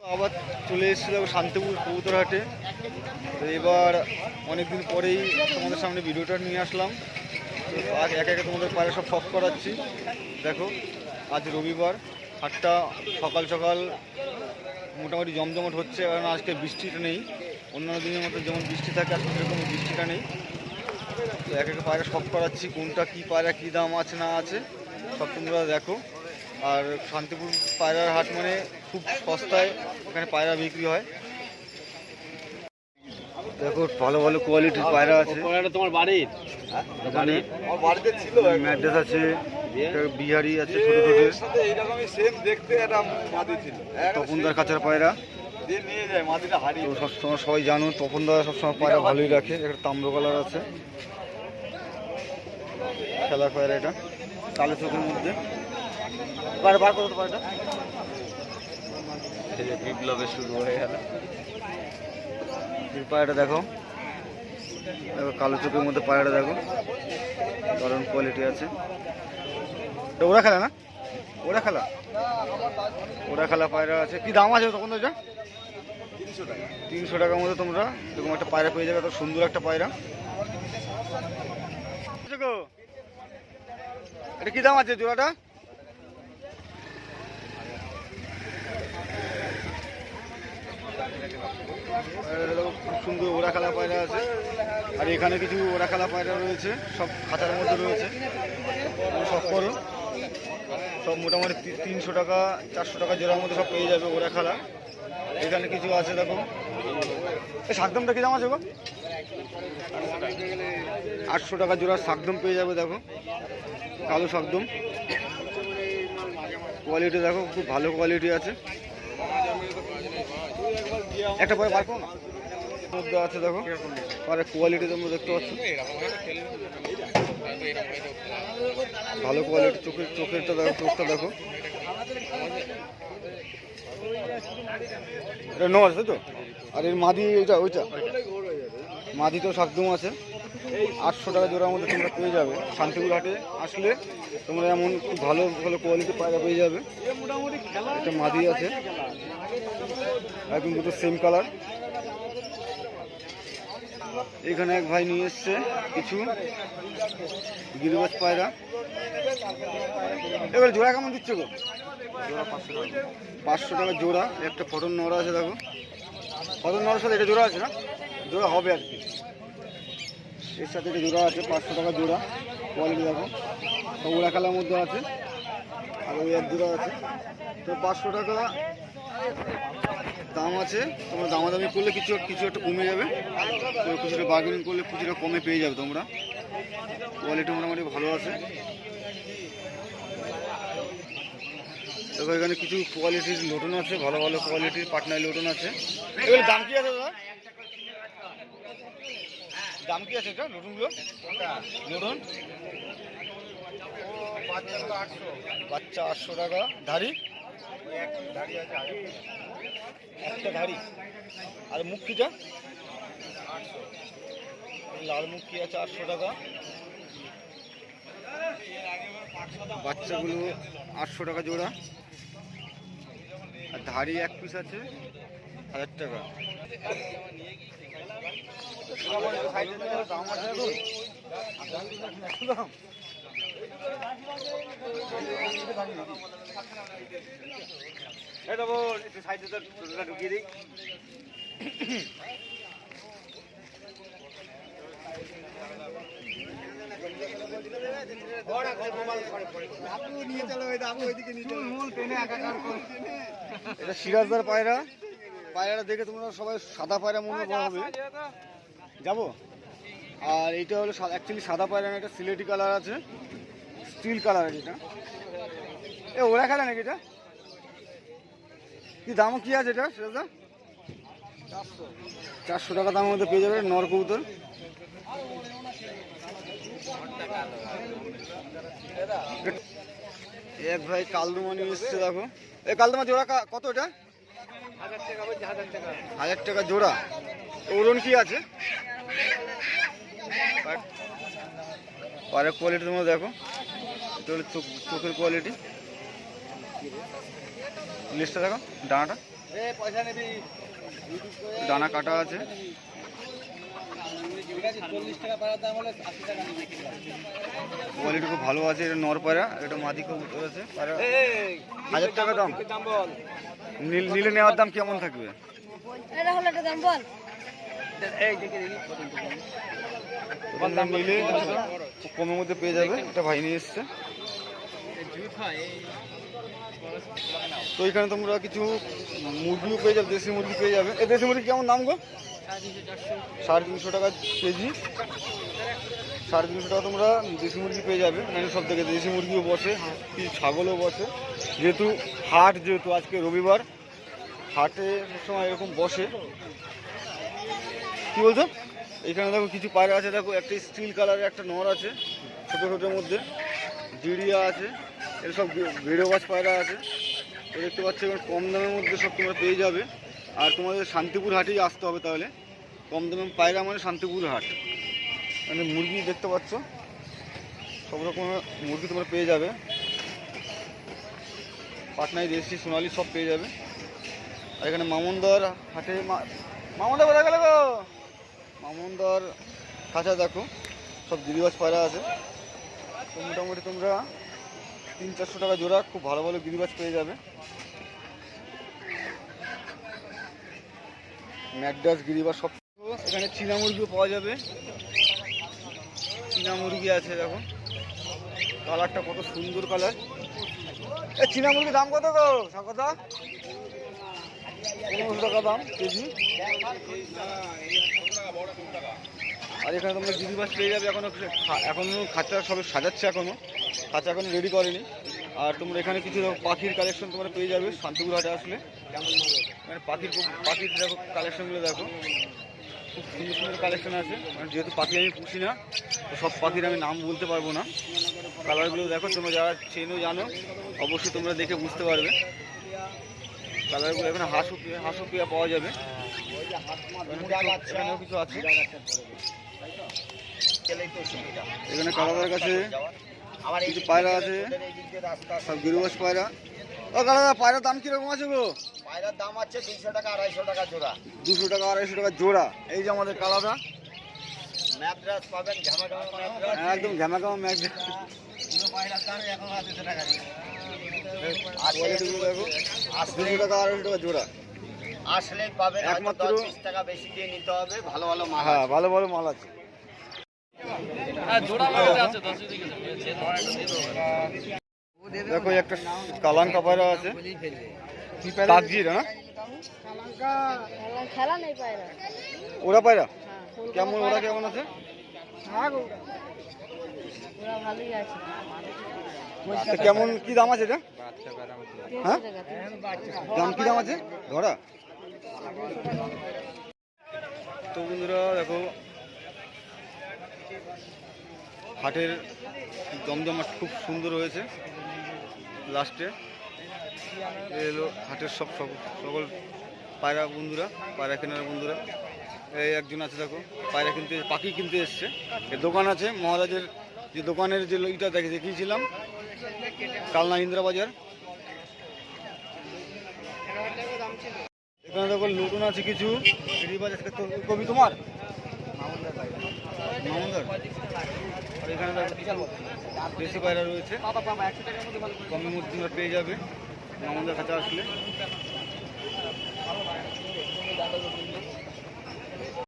আবার চলে এসেছিলাম শান্তিপুর কবুতরহাটে। তো এবার অনেকদিন পরেই তোমাদের সামনে ভিডিওটা নিয়ে আসলাম। একে একে তোমাদের পায়ে সব শখ করাচ্ছি। দেখো, আজ রবিবার, হাটটা সকাল সকাল মোটামুটি জমজমট হচ্ছে, কারণ আজকে বৃষ্টিটা নেই। অন্যান্য দিনের মতো যেমন বৃষ্টি থাকে, আজকে সেরকম বৃষ্টিটা নেই। তো এক একে পায়রা শখ করাচ্ছি, কোনটা কী পায়রা, কী দাম আছে, না আছে। সব তোমরা দেখো। আর শান্তিপুর পায়রার হাট মানে খুব সস্তায় ওখানে পায়রা বিক্রি হয়। দেখো ভালো ভালো কোয়ালিটির পায়রা আছে। তোমার বাড়ির? এখানে বাড়িতে ছিল ম্যাড্রেস আছে বিহারি আছে ছোট ছোট। এইরকমই সেম দেখতে একটা মাদি ছিল। তপনদার কাছার পায়রা। তো সবসময় সবাই জানো তপনদা সবসময় পায়রা ভালোই রাখে। একটা তাম্র কালার আছে। খেলার পায়রা এটা। কালো চোখের মধ্যে। পায়রা বার করো তো পায়রাটা বিপ্লবে শুরু হয়ে গেল। পায়রাটা দেখো। দেখো কালো চোখের মধ্যে পায়রাটা দেখো। দারুণ কোয়ালিটি আছে। এটা ওরা খেলা না? ওরা খেলা? ওরা খেলা পায়রা আছে। কি দাম আছে তখন এটা? তিনশো টাকা। তিনশো টাকার মধ্যে তোমরা এরকম একটা পায়রা পেয়ে যাবে। এত সুন্দর একটা পায়রা। গো? এটা কি দাম আছে জোড়াটা? খুব সুন্দর ওরা খেলা পায়রা আছে। আর এখানে কিছু ওরা খেলা পায়রা রয়েছে, সব খাঁচার মধ্যে রয়েছে। সব করো। সব মোটামুটি তিনশো টাকা, চারশো টাকা জোড়ার মধ্যে সব পেয়ে যাবে ওরা খেলা এখানে কিছু আছে, দেখো। এই শাকদমটা কি দাম আছে গো? আটশো টাকা জোড়া শাকদম পেয়ে যাবে, দেখো। কালো শাকদম। কোয়ালিটি দেখো, খুব ভালো কোয়ালিটি আছে। একটা পরে করো না। আছে দেখো পরে কোয়ালিটি তোমরা দেখতে পাচ্ছ। ভালো কোয়ালিটি চোখের চোখেরটা দেখো, চোখটা দেখো। এটা নো আছে তো? আর এর মাদি ওইটা ওইটা? মাদি তো শাকদম আছে। আটশো টাকা জোড়ার মধ্যে তোমরা পেয়ে যাবে শান্তিপুর হাটে আসলে তোমরা এমন খুব ভালো ভালো কোয়ালিটি পায়রা পেয়ে যাবে। একটা মাদি আছে। একদম দুটো সেম কালার এখানে এক ভাই নিয়ে এসছে কিছু গিরিবাজ পায়রা। এবার জোড়া কেমন দিচ্ছে গো? পাঁচশো টাকা জোড়া। একটা ফটন নড়া আছে দেখো। ফটন নড়ার সাথে এটা জোড়া আছে না? জোড়া হবে আর কি। এর সাথে এটা জোড়া আছে, পাঁচশো টাকা জোড়া কোয়ালিটি দেখো। সব ওরা খেলার মধ্যে আছে, আর ওই এক জোড়া আছে। তো পাঁচশো টাকা দাম আছে, তোমরা দামাদামি করলে কিছু কিছু একটা কমে যাবে। তো কিছুটা বার্গেনিং করলে কিছুটা কমে পেয়ে যাবে তোমরা। কোয়ালিটি মোটামুটি ভালো আছে। দেখো, এখানে কিছু কোয়ালিটির লোটন আছে, ভালো ভালো কোয়ালিটির পাটনায় লোটন আছে। দাম কি আছে দাদা? দাম কি আছে এটা? লোটনগুলো লোটন বাচ্চা আটশো টাকা। ধাড়ি? একটা ধাড়ি। আর মুক্তিটা? লাল মুক্তি আছে আটশো টাকা। বাচ্চাগুলো আটশো টাকা জোড়া। আর ধাড়ি এক পিস আছে হাজার টাকা দাম আছে এখন? এটা বল একটু সাইডে তো এটা সিরাজদার পায়রা। পায়রাটা দেখে তোমরা সবাই সাদা পায়রা মনে হবে। যাব? আর এইটা হলো অ্যাকচুয়ালি সাদা পায়রা না এটা সিলেটি কালার আছে। স্টিল কালার আছে এটা। এ, ওরা খেলে নাকি এটা? কি দাম কি আছে এটা সিরাজদা চারশো টাকা দামের মধ্যে পেয়ে যাবে নর কবুতর। এক ভাই, কালদুমা নিয়ে এসছে, দেখো। এই কালদুমা জোড়া কা- কত এটা? হাজার টাকা জোড়া। ওরন কি আছে? পায়ের কোয়ালিটি তোমরা দেখো। চোখের কোয়ালিটি লিস্টটা দেখো ডানাটা। ডানা কাটা আছে চল্লিশ টাকা পাড়ার দাম হলে আশি টাকা কোয়ালিটি খুব ভালো আছে এটা নর পায়রা এটা মাদি কবুতর আছে। হাজার টাকা দাম নীল নীলে নেওয়ার দাম কেমন থাকবে? এটা দাম বল। এই দেখে দেখি তোমরা নিলে কমের মধ্যে পেয়ে যাবে এটা ভাই নিয়ে এসছে। তো এখানে তোমরা কিছু মুরগিও পেয়ে যাবে দেশি মুরগি পেয়ে যাবে। এই দেশি মুরগি কেমন দাম গো? সাড়ে তিনশো টাকা কেজি। সাড়ে তিনশো টাকা তোমরা দেশি মুরগি পেয়ে যাবে। মানে সব থেকে দেশি মুরগিও বসে কিছু ছাগলও বসে। যেহেতু হাট, যেহেতু আজকে রবিবার, হাটে সময় এরকম বসে। কি বলছো? এখানে দেখো কিছু পায়রা আছে, দেখো একটা স্টিল কালারের একটা নর আছে, ছোটো ছোটোর মধ্যে। জিরিয়া আছে, এর সব ভিডিও গাছ পায়রা আছে। দেখতে পাচ্ছ কম দামের মধ্যে সব তোমরা পেয়ে যাবে। আর তোমাদের শান্তিপুর হাটেই আসতে হবে তাহলে। কম দামে পায়রা মানে শান্তিপুর হাট। মানে মুরগি দেখতে পাচ্ছ? সব রকমের মুরগি তোমরা পেয়ে যাবে। পাটনায় দেশি সোনালি সব পেয়ে যাবে। আর এখানে মামুনদার হাটে মামুনদা কোথায় গেল গো? মামুনদার কাঁচা দেখো, সব গিরিবাজ পায়রা আছে। তো মোটামুটি তোমরা তিন চারশো টাকা জোড়া খুব ভালো ভালো গিরিবাজ পেয়ে যাবে। ম্যাকডাস গিরিবাজ সব এখানে চীনা মুরগিও পাওয়া যাবে। চীনা মুরগি আছে, দেখো। কালারটা কত সুন্দর কালার। এ, চীনা মুরগির দাম কত গো? কথা পনেরোশো টাকা দাম, কেজি। আর এখানে তোমরা গিরিবাস পেয়ে যাবে, এখনও খা- এখনও খাঁচা সবে সাজাচ্ছে এখনও। খাঁচা এখনও রেডি করেনি। আর তোমরা এখানে কিছু পাখির কালেকশন তোমরা পেয়ে যাবে, শান্তিপুর হাটে আসলে। মানে পাখির পাখির দেখো কালেকশনগুলো দেখো। খুব সুন্দর সুন্দর কালেকশন আছে। মানে যেহেতু পাখি আমি পুষি না, তো সব পাখির আমি নাম বলতে পারব না। কালারগুলো দেখো, তোমরা যারা চেনো, জানো, অবশ্যই তোমরা দেখে বুঝতে পারবে। কালারগুলো এখানে হাঁসও হাঁসও পেয়া পাওয়া যাবে। কিছু আছে। এখানে কালাদার কাছে কিছু পায়রা আছে। সব গিরুবাস পায়রা। ও কালাদা, পায়রার দাম কীরকম আছে গো? পায়রার দাম আছে দুইশো টাকা আড়াইশো টাকা জোড়া। দুশো টাকা আড়াইশো টাকা জোড়া। এই যে আমাদের কালাদা ম্যাদ্রাস পাবেন ম্যাদ্রাস একদম টাকা দুশো টাকা আড়াইশো টাকা জোড়া। পাবেন একমাত্র- টাকা বেশি দিয়ে নিতে হবে। ভালো ভালো মাল হ্যাঁ ভালো ভালো মাল আছে। দেখো এই একটা কালাঙ্কা পায়রা আছে। না খেলা নেই পায়রা। ওরা পায়রা? হ্যাঁ। কেমন ওরা কেমন আছে? আছে। তো কেমন কি দাম আছে এটা? হ্যাঁ? দাম কি দাম আছে? ধরা। তো বন্ধুরা দেখো হাটের জমজমাট খুব সুন্দর হয়েছে লাস্টে। এলো হাটের সব সকল পায়রা বন্ধুরা, পায়রা কেনার বন্ধুরা। এই একজন আছে দেখো, পায়রা কিনতে পাখি কিনতে এসছে। দোকান আছে, মহারাজের যে দোকানের যে ইটা দেখে দেখিয়েছিলাম, কালনা ইন্দিরা বাজার এখানে দেখো নতুন আছে কিছু। কবি তোমার? এখানে দেখো দেশি পায়রা রয়েছে। কমের মধ্যে পেয়ে যাবে। মামুনদার কাছে আসলে।